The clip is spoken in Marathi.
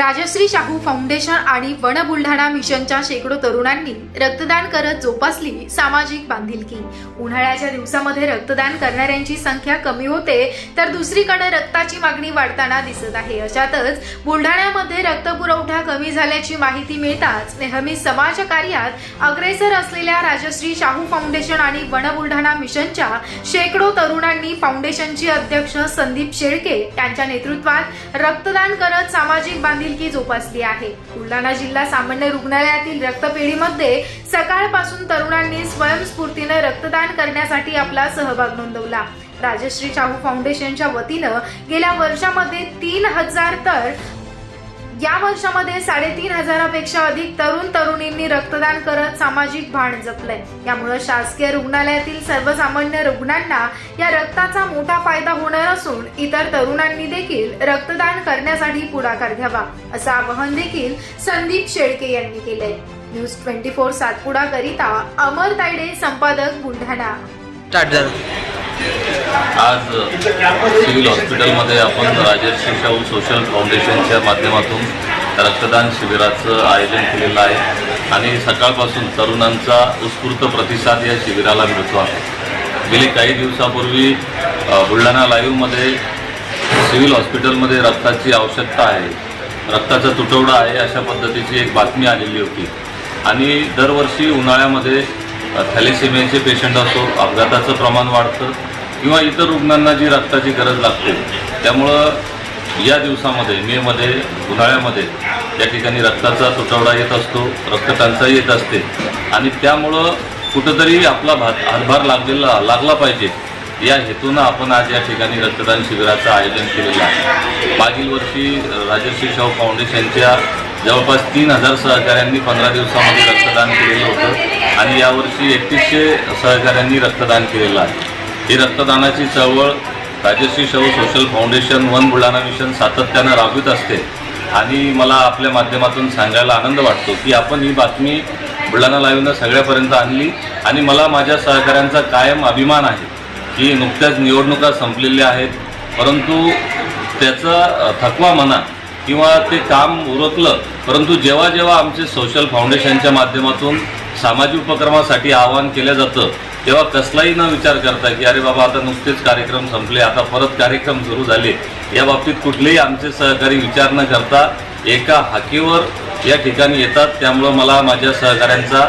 राजश्री शाहू फाउंडेशन आणि वन बुलढाणा मिशनच्या शेकडो तरुणांनी रक्तदान करत जोपासली सामाजिक बांधिलकी. उन्हाळ्याच्या दिवसामध्ये रक्तदान करणाऱ्यांची संख्या कमी होते तर दुसरीकडे रक्ताची मागणी वाढताना दिसत आहे. अशातच बुलढाण्यामध्ये रक्तपुरवठा कमी झाल्याची माहिती मिळताच नेहमी समाज कार्यात अग्रेसर असलेल्या राजश्री शाहू फाउंडेशन आणि वन बुलढाणा मिशनच्या शेकडो तरुणांनी फाउंडेशनचे अध्यक्ष संदीप शेळके यांच्या नेतृत्वात रक्तदान करत सामाजिक बांधिल बांधिलकी जोपासली आहे. बुलढाणा जिल्हा सामान्य रुग्णालयातील रक्तपेढीमध्ये सकाळपासून तरुणांनी स्वयंस्फूर्तीने रक्तदान करण्यासाठी आपला सहभाग नोंदवला. राजश्री शाहू फाउंडेशनच्या वतीनं गेल्या वर्षामध्ये तीन हजार तर या वर्षामध्ये साडेतीन हजारापेक्षा अधिक तरुण तरुणींनी रक्तदान करत सामाजिक भान जपलंय. यामुळे शासकीय रुग्णालयातील सर्वसामान्य रुग्णांना या रक्ताचा मोठा फायदा होणार असून इतर तरुणांनी देखील रक्तदान करण्यासाठी पुढाकार घ्यावा असं आवाहन देखील संदीप शेळके यांनी केलंय. न्यूज ट्वेंटी फोर सातपुडा करिता अमर तायडे संपादक बुलढाणा. स्टार्ट झालं. आज सिव्हिल हॉस्पिटलमध्ये आपण राजर्षी शाहू सोशल फाउंडेशनच्या माध्यमातून रक्तदान शिबिराचं आयोजन केलेलं आहे. आणि सकाळपासून तरुणांचा उत्स्फूर्त प्रतिसाद या शिबिराला मिळतो आहे. गेली काही दिवसापूर्वी बुलढाणा लाईव्हमध्ये सिव्हिल हॉस्पिटलमध्ये रक्ताची आवश्यकता आहे. रक्ताचा तुटवडा आहे अशा पद्धतीची एक बातमी आलेली होती. आणि दरवर्षी उन्हाळ्यामध्ये अ, थॅलेसेमियाचे पेशंट असो अपघाताचं प्रमाण वाढतं. किंवा इतर रुग्णांना जी रक्ताची गरज लागते त्यामुळं या दिवसामध्ये मेमध्ये उन्हाळ्यामध्ये या ठिकाणी रक्ताचा तुटवडा येत असतो रक्तटंचाई येत असते. आणि त्यामुळं कुठंतरी आपला भात हातभार लागलेला लागला पाहिजे. या हेतूनं आपण आज या ठिकाणी रक्तदान शिबिराचं आयोजन केलेलं आहे. मागील वर्षी राजर्षी शाहू फाउंडेशनच्या जवळपास तीन हजार सहकाऱ्यांनी पंधरा दिवसामध्ये रक्तदान केलेलं होतं. आणि यावर्षी एकतीसशे सहकाऱ्यांनी रक्तदान केलेलं आहे. ही रक्तदानाची चळवळ Rajarshi Shahu social foundation one Buldhana mission सातत्यानं राबवित असते. आणि मला आपल्या माध्यमातून सांगायला आनंद वाटतो की आपण ही बातमी बुलढाणा लाईव्हनं सगळ्यापर्यंत आणली आणि मला माझ्या सहकाऱ्यांचा कायम अभिमान आहे की नुकत्याच निवडणुका संपलेल्या आहेत. परंतु त्याचा थकवा म्हणा किंवा ते काम उरकलं परंतु जेव्हा जेव्हा आमचे सोशल फाउंडेशनच्या माध्यमातून सामाजिक उपक्रमासाठी आवाहन केलं जातं तेव्हा कसलाही न विचार करता की अरे बाबा आता नुकतेच कार्यक्रम संपले आता परत कार्यक्रम सुरू झाले. या बाबतीत कुठलेही आमचे सहकारी विचार न करता एका हाकीवर या ठिकाणी येतात. त्यामुळं मला माझ्या सहकाऱ्यांचा